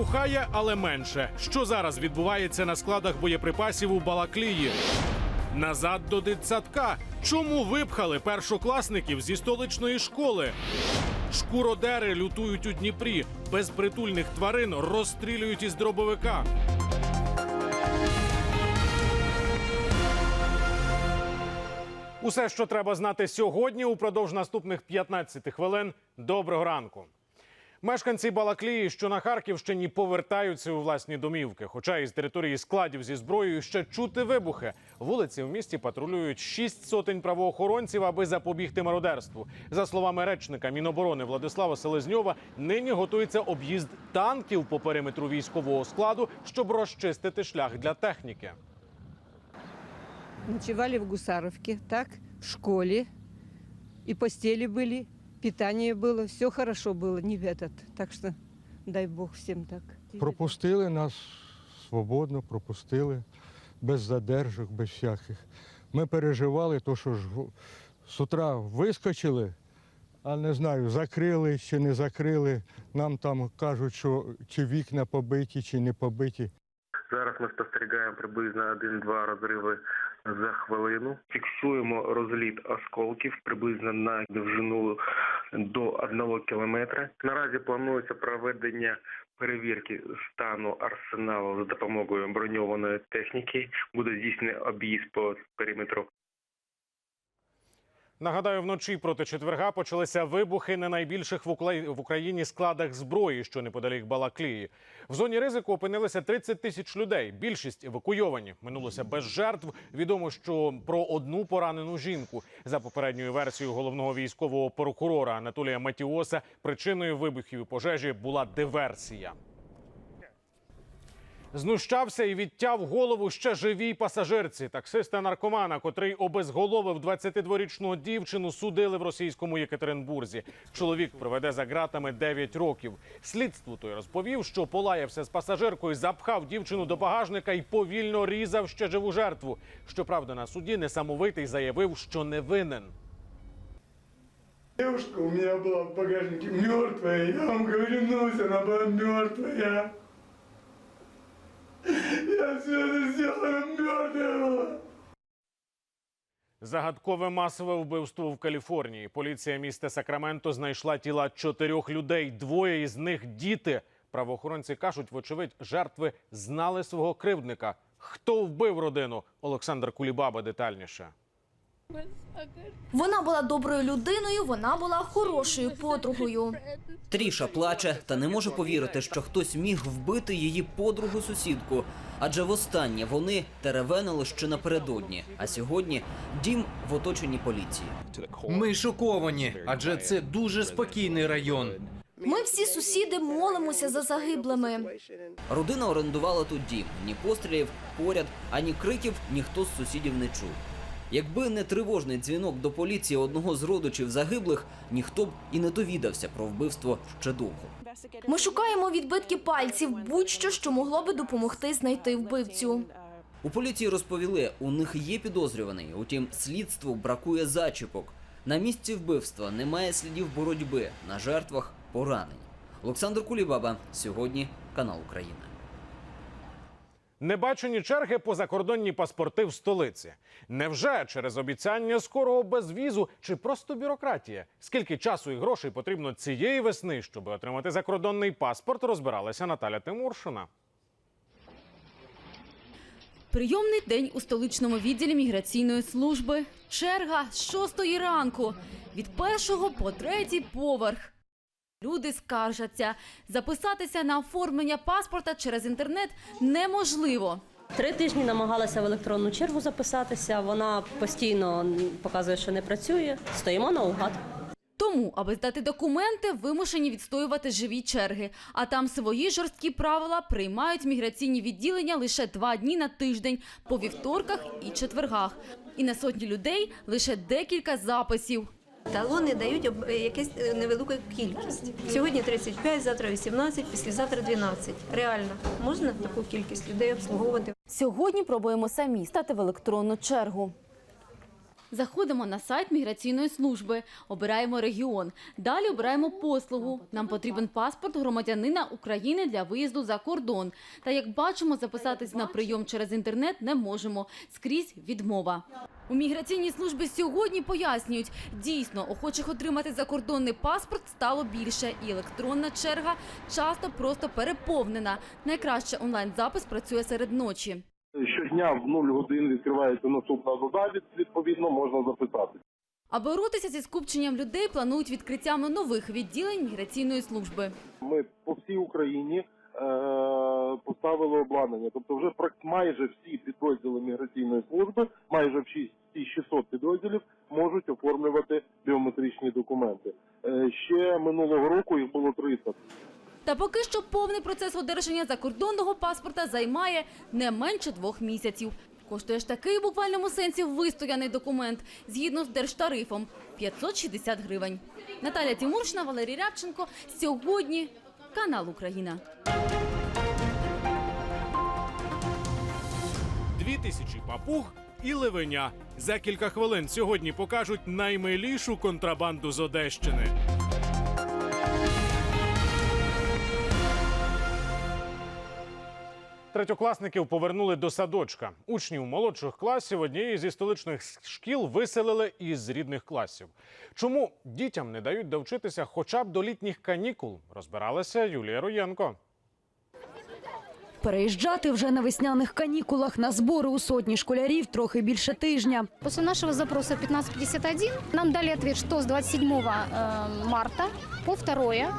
набухає, але менше. Що зараз відбувається на складах боєприпасів у Балаклії? Назад до дитсадка. Чому випхали першокласників зі столичної школи? Шкуродери лютують у Дніпрі. Безпритульних тварин розстрілюють із дробовика. Усе, що треба знати сьогодні, упродовж наступних 15 хвилин. Доброго ранку. Мешканці Балаклії, що на Харківщині, повертаються у власні домівки. Хоча із території складів зі зброєю ще чути вибухи. Вулиці в місті патрулюють шість сотень правоохоронців, аби запобігти мародерству. За словами речника Міноборони Владислава Селезньова, нині готується об'їзд танків по периметру військового складу, щоб розчистити шлях для техніки. Ночевали в Гусаровке, так, в школе. И постели были, питание было, все хорошо было, не в этот. Так что дай бог всем так. Пропустили нас свободно, пропустили, без задержок, без всяких. Ми переживали, то що ж в- з утра вискочили, а не знаю, закрили чи не закрили. Нам там кажуть, що чи вікна побиті, чи не побиті. Зараз ми спостерігаємо приблизно 1-2 розриви за хвилину. Фіксуємо розліт осколків приблизно на довжину до 1 кілометра. Наразі планується проведення перевірки стану арсеналу за допомогою броньованої техніки. Буде здійснений об'їзд по периметру Нагадаю, вночі проти четверга почалися вибухи на найбільших в Украї- в Україні складах зброї, що неподалік Балаклії. В зоні ризику опинилися 30 тисяч людей. Більшість евакуйовані. Минулося без жертв. Відомо, що про одну поранену жінку. За попередньою версією головного військового прокурора Анатолія Матіоса, причиною вибухів і пожежі була диверсія. Знущався і відтяв голову ще живій пасажирці. Таксиста наркомана, котрий обезголовив 22-річну дівчину, судили в російському Єкатеринбурзі. Чоловік проведе за ґратами 9 років. Слідству той розповів, що полаявся з пасажиркою, запхав дівчину до багажника і повільно різав ще живу жертву. Щоправда, на суді несамовитий заявив, що не винен. Девушка у меня была в багажнике мертвая. Я вам говорю, Нуся, она была мертвая. Я все это сделала, она. Загадкове масове вбивство в Каліфорнії. Поліція міста Сакраменто знайшла тіла чотирьох людей. Двоє із них діти. Правоохоронці кажуть, вочевидь, жертви знали свого кривдника. Хто вбив родину? Олександр Кулібаба детальніше. Вона була доброю людиною, вона була хорошою подругою. Тріша плаче та не може повірити, що хтось міг вбити її подругу сусідку. Адже востаннє вони теревенили ще напередодні. А сьогодні дім в оточенні поліції. Ми шоковані, адже це дуже спокійний район. Ми всі сусіди молимося за загиблими. Родина орендувала тут дім. Ні пострілів поряд, ані криків ніхто з сусідів не чув. Якби не тривожний дзвінок до поліції одного з родичів загиблих, ніхто б і не довідався про вбивство ще довго. Ми шукаємо відбитки пальців, будь-що, що могло би допомогти знайти вбивцю. У поліції розповіли, у них є підозрюваний, утім, слідству бракує зачіпок. На місці вбивства немає слідів боротьби, на жертвах поранень. Олександр Кулібаба, сьогодні канал Україна. Небачені черги по закордонні паспорти в столиці. Невже через обіцяння скорого безвізу чи просто бюрократія? Скільки часу і грошей потрібно цієї весни, щоб отримати закордонний паспорт, розбиралася Наталя Тимуршина. Прийомний день у столичному відділі міграційної служби. Черга з шостої ранку від першого по третій поверх. Люди скаржаться. Записатися на оформлення паспорта через інтернет неможливо. Три тижні намагалася в електронну чергу записатися. Вона постійно показує, що не працює. Стоїмо наугад. Тому, аби здати документи, вимушені відстоювати живі черги. А там свої жорсткі правила приймають міграційні відділення лише два дні на тиждень по вівторках і четвергах. І на сотні людей лише декілька записів. Талони дають е, е, невелику кількість. Сьогодні 35, завтра 18, післязавтра 12. Реально, можна таку кількість людей обслуговувати? Сьогодні пробуємо самі стати в електронну чергу. Заходимо на сайт міграційної служби, обираємо регіон. Далі обираємо послугу. Нам потрібен паспорт громадянина України для виїзду за кордон. Та як бачимо, записатись на прийом через інтернет не можемо. Скрізь відмова. У міграційній службі сьогодні пояснюють, дійсно охочих отримати закордонний паспорт стало більше, і електронна черга часто просто переповнена. Найкраще онлайн-запис працює серед ночі. Щодня в 0 годин відкривається наступна дода, відповідно можна записати. А боротися зі скупченням людей планують відкриттями нових відділень міграційної служби. Ми по всій Україні е, поставили обладнання. Тобто, вже майже всі підрозділи міграційної служби, майже всі всі 600 підрозділів можуть оформлювати біометричні документи. Е, ще минулого року їх було 300. Та поки що повний процес одержання закордонного паспорта займає не менше двох місяців. Коштує ж такий в буквальному сенсі вистояний документ згідно з держтарифом 560 гривень. Наталя Тимуршина, Валерій Рябченко. Сьогодні канал Україна. Дві тисячі папуг і ливеня. За кілька хвилин сьогодні покажуть наймилішу контрабанду з Одещини. Третьокласників повернули до садочка. Учнів молодших класів однієї зі столичних шкіл виселили із рідних класів. Чому дітям не дають довчитися хоча б до літніх канікул? Розбиралася Юлія Роєнко. Переїжджати вже на весняних канікулах на збори у сотні школярів трохи більше тижня. После нашего запроса 1551 нам дали ответ, что с 27 э, марта по 2 э,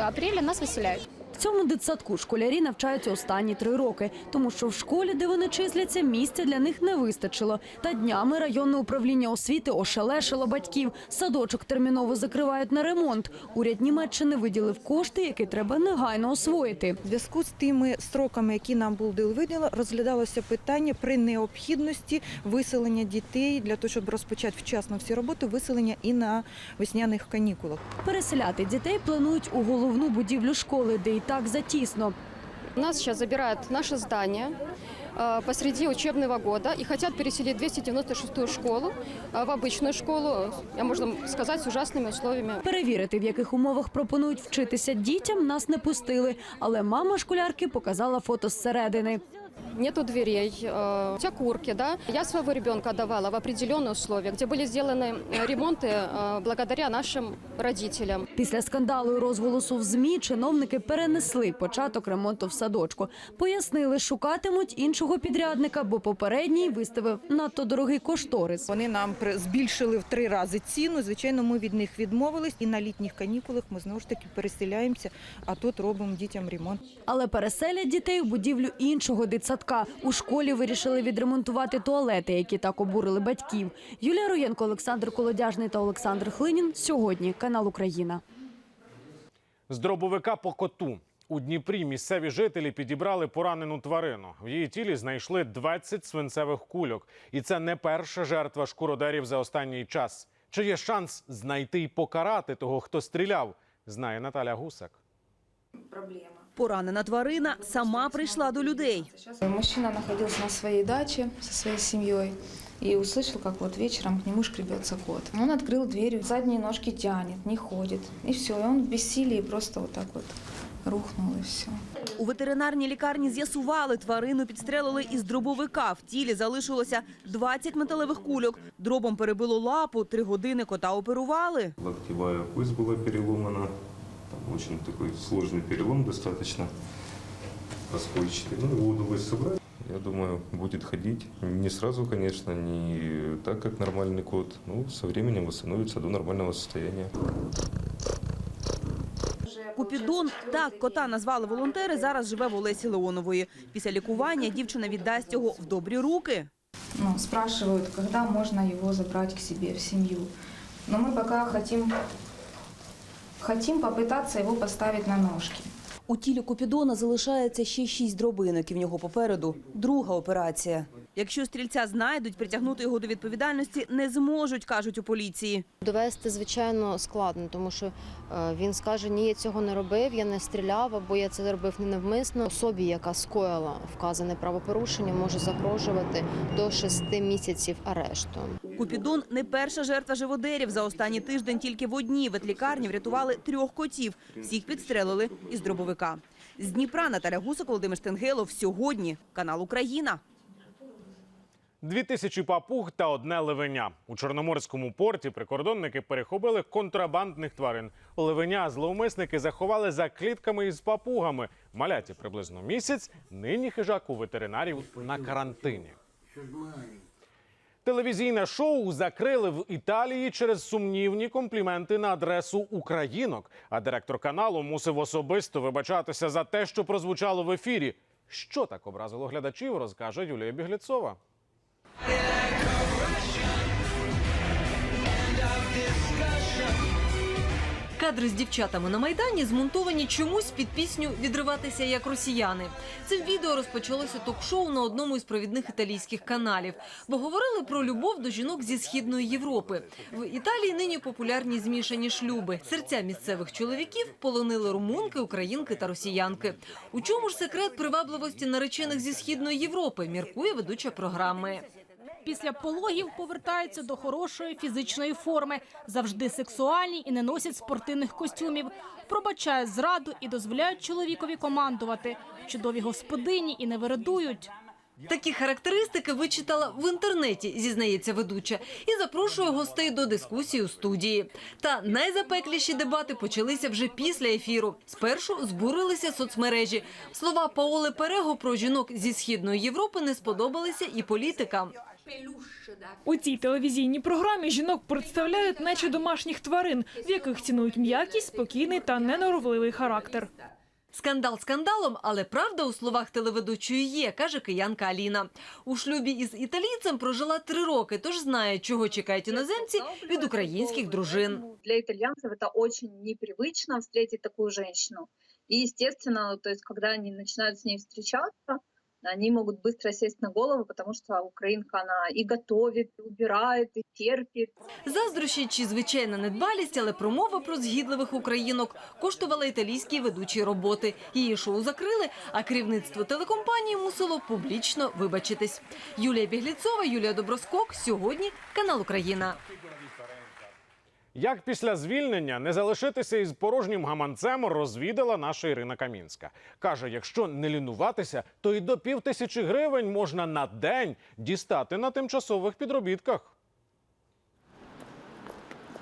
апреля нас выселяют. В цьому дитсадку школярі навчаються останні три роки, тому що в школі, де вони числяться, місця для них не вистачило. Та днями районне управління освіти ошелешило батьків. Садочок терміново закривають на ремонт. Уряд Німеччини виділив кошти, які треба негайно освоїти. В зв'язку з тими строками, які нам були виділені, розглядалося питання при необхідності виселення дітей для того, щоб розпочати вчасно всі роботи, виселення і на весняних канікулах. Переселяти дітей планують у головну будівлю школи, де і так затісно. Нас сейчас забирают наше здание э, посреди учебного года и хотят переселить 296-ю школу э, в обычную школу, я можно сказать, с ужасными условиями. Перевірити, в яких умовах пропонують вчитися дітям, нас не пустили. Але мама школярки показала фото зсередини. Нету дверей, э, окурки, да. Я своего ребенка отдавала в определенные условия, где были сделаны э, ремонты э, благодаря нашим родителям. Після скандалу і розголосу в ЗМІ чиновники перенесли початок ремонту в садочку. Пояснили, шукатимуть іншого підрядника, бо попередній виставив надто дорогий кошторис. Вони нам при- збільшили в три рази ціну. Звичайно, ми від них відмовились. І на літніх канікулах ми знову ж таки переселяємося, а тут робимо дітям ремонт. Але переселять дітей у будівлю іншого дитсадка. У школі вирішили відремонтувати туалети, які так обурили батьків. Юлія Роєнко, Олександр Колодяжний та Олександр Хлинін. Сьогодні канал Україна. З дробовика по коту. У Дніпрі місцеві жителі підібрали поранену тварину. В її тілі знайшли 20 свинцевих кульок. І це не перша жертва шкуродерів за останній час. Чи є шанс знайти і покарати того, хто стріляв, знає Наталя Гусак. Поранена тварина сама прийшла до людей. Мужчина находился на своей даче со своей семьей и услышал, как вот вечером к нему шкребется кот. Он открыл дверь, задние ножки тянет, не ходит. И все, и он в бессилии просто вот так вот рухнул и все. У ветеринарній лікарні з'ясували, тварину підстрелили із дробовика. В тілі залишилося 20 металевих кульок. Дробом перебило лапу, три години кота оперували. Локтевая кость была переломана. Там очень такой сложный перелом достаточно оскольчатый. Ну, его удалось собрать. Я думаю, будет ходить. Не сразу, конечно, не так, как нормальный кот. Ну, со временем восстановится до нормального состояния. Купідон, так кота назвали волонтери, зараз живе в Олесі Леонової. Після лікування дівчина віддасть його в добрі руки. Ну, спрашивают, когда можно его забрать к себе в семью. Но мы пока хотим, хотим попытаться его поставить на ножки. У тілі Купідона залишається ще шість дробинок, і в нього попереду друга операція. Якщо стрільця знайдуть, притягнути його до відповідальності не зможуть, кажуть у поліції. Довести, звичайно, складно, тому що е, він скаже, ні, я цього не робив, я не стріляв, або я це робив не навмисно. Особі, яка скоїла вказане правопорушення, може загрожувати до шести місяців арешту. Купідон не перша жертва живодерів. За останній тиждень тільки в одній ветлікарні врятували трьох котів. Всіх підстрелили із дробовика. З Дніпра Наталя Гусак, Володимир Стенгелов. Сьогодні канал Україна. Дві тисячі папуг та одне левеня. У Чорноморському порті прикордонники перехопили контрабандних тварин. Левеня зловмисники заховали за клітками із папугами. Маляті приблизно місяць. Нині хижак у ветеринарів на карантині. Телевізійне шоу закрили в Італії через сумнівні компліменти на адресу українок. А директор каналу мусив особисто вибачатися за те, що прозвучало в ефірі. Що так образило глядачів, розкаже Юлія Бігліцова. Кадри з дівчатами на майдані змонтовані чомусь під пісню Відриватися як росіяни. Це відео розпочалося ток-шоу на одному із провідних італійських каналів, бо говорили про любов до жінок зі східної Європи. В Італії нині популярні змішані шлюби. Серця місцевих чоловіків полонили румунки, українки та росіянки. У чому ж секрет привабливості наречених зі східної Європи? Міркує ведуча програми. Після пологів повертаються до хорошої фізичної форми, завжди сексуальні і не носять спортивних костюмів. Пробачають зраду і дозволяють чоловікові командувати. Чудові господині і не вирадують. Такі характеристики вичитала в інтернеті, зізнається ведуча, і запрошує гостей до дискусії у студії. Та найзапекліші дебати почалися вже після ефіру. Спершу збурилися соцмережі. Слова Паоли Перего про жінок зі східної Європи не сподобалися і політикам. У цій телевізійній програмі жінок представляють наче домашніх тварин, в яких цінують м'якість, спокійний та неноровливий характер. Скандал скандалом, але правда у словах телеведучої є, каже киянка Аліна. У шлюбі із італійцем прожила три роки, тож знає, чого чекають іноземці від українських дружин. Для итальянцев это очень непривычно встретить такую женщину. И, естественно, то есть, когда они начинают с ней встречаться, они могут быстро сесть на голову, потому что украинка, она и готовит, и убирает, и терпит. Заздрощі чи звичайна недбалість, але промова про згідливих українок коштувала італійській ведучій роботи. Її шоу закрили, а керівництво телекомпанії мусило публічно вибачитись. Юлія Бігліцова, Юлія Доброскок. Сьогодні канал Україна. Як після звільнення не залишитися із порожнім гаманцем, розвідала наша Ірина Камінська. Каже, якщо не лінуватися, то і до пів тисячі гривень можна на день дістати на тимчасових підробітках.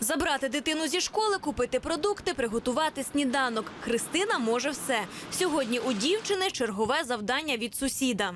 Забрати дитину зі школи, купити продукти, приготувати сніданок. Христина може все. Сьогодні у дівчини чергове завдання від сусіда.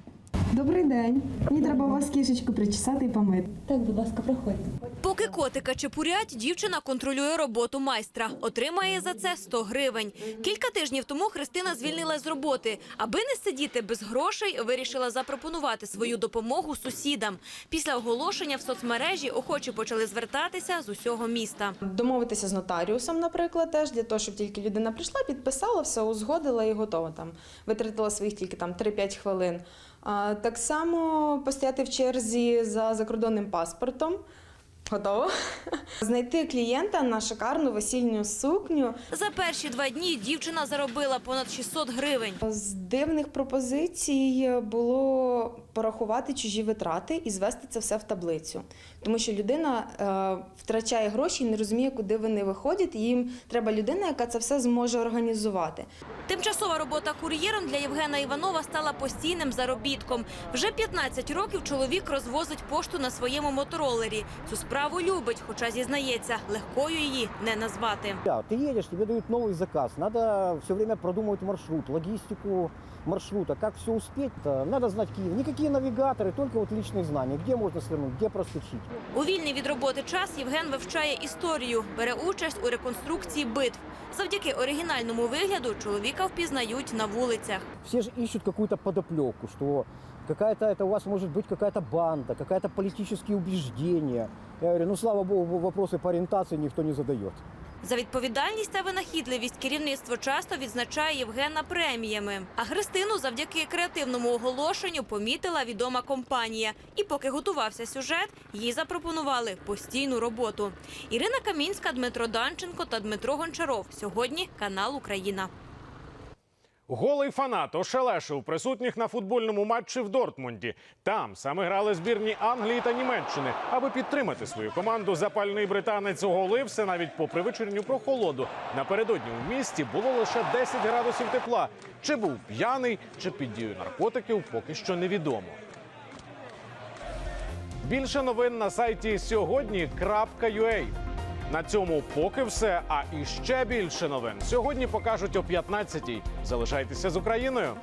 Добрий день. Мені треба у вас кішечку причесати і помити. Так, будь ласка, проходьте. Поки котика чепурять, дівчина контролює роботу майстра. Отримає за це 100 гривень. Кілька тижнів тому Христина звільнилась з роботи. Аби не сидіти без грошей, вирішила запропонувати свою допомогу сусідам. Після оголошення в соцмережі охочі почали звертатися з усього міста. Домовитися з нотаріусом, наприклад, теж для того, щоб тільки людина прийшла, підписала, все узгодила і готова. Там витратила своїх тільки там 3-5 хвилин. Так само постояти в черзі за закордонним паспортом. Готово. Знайти клієнта на шикарну весільну сукню. За перші два дні дівчина заробила понад 600 гривень. З дивних пропозицій було порахувати чужі витрати і звести це все в таблицю. Тому що людина е, втрачає гроші і не розуміє, куди вони виходять. Їм треба людина, яка це все зможе організувати. Тимчасова робота кур'єром для Євгена Іванова стала постійним заробітком. Вже 15 років чоловік розвозить пошту на своєму моторолері. Цю справу любить, хоча зізнається, легкою її не назвати. Да, ты едешь, тебе дают новый заказ, надо все время продумывать маршрут, логистику маршрута, как все успеть, -то. надо знать Киев. Никакие навигаторы, только вот личные знания, где можно свернуть, где проскочить. У вільний від роботи час Євген вивчає історію, бере участь у реконструкції битв. Завдяки оригінальному вигляду чоловіка впізнають на вулицях. Все же ищут какую-то подоплеку, что какая-то это у вас может быть какая-то банда, какая-то политические убеждения. Я говорю, ну слава богу, вопросы по ориентации никто не задает. За відповідальність та винахідливість керівництво часто відзначає Євгена преміями. А Христину завдяки креативному оголошенню помітила відома компанія. І поки готувався сюжет, їй запропонували постійну роботу. Ірина Камінська, Дмитро Данченко та Дмитро Гончаров. Сьогодні канал Україна. Голий фанат ошелешив присутніх на футбольному матчі в Дортмунді. Там саме грали збірні Англії та Німеччини. Аби підтримати свою команду, запальний британець оголився навіть попри вечірню прохолоду. Напередодні в місті було лише 10 градусів тепла. Чи був п'яний, чи під дією наркотиків, поки що невідомо. Більше новин на сайті сьогодні.ua. На цьому поки все. А іще більше новин сьогодні покажуть о 15-й. Залишайтеся з Україною.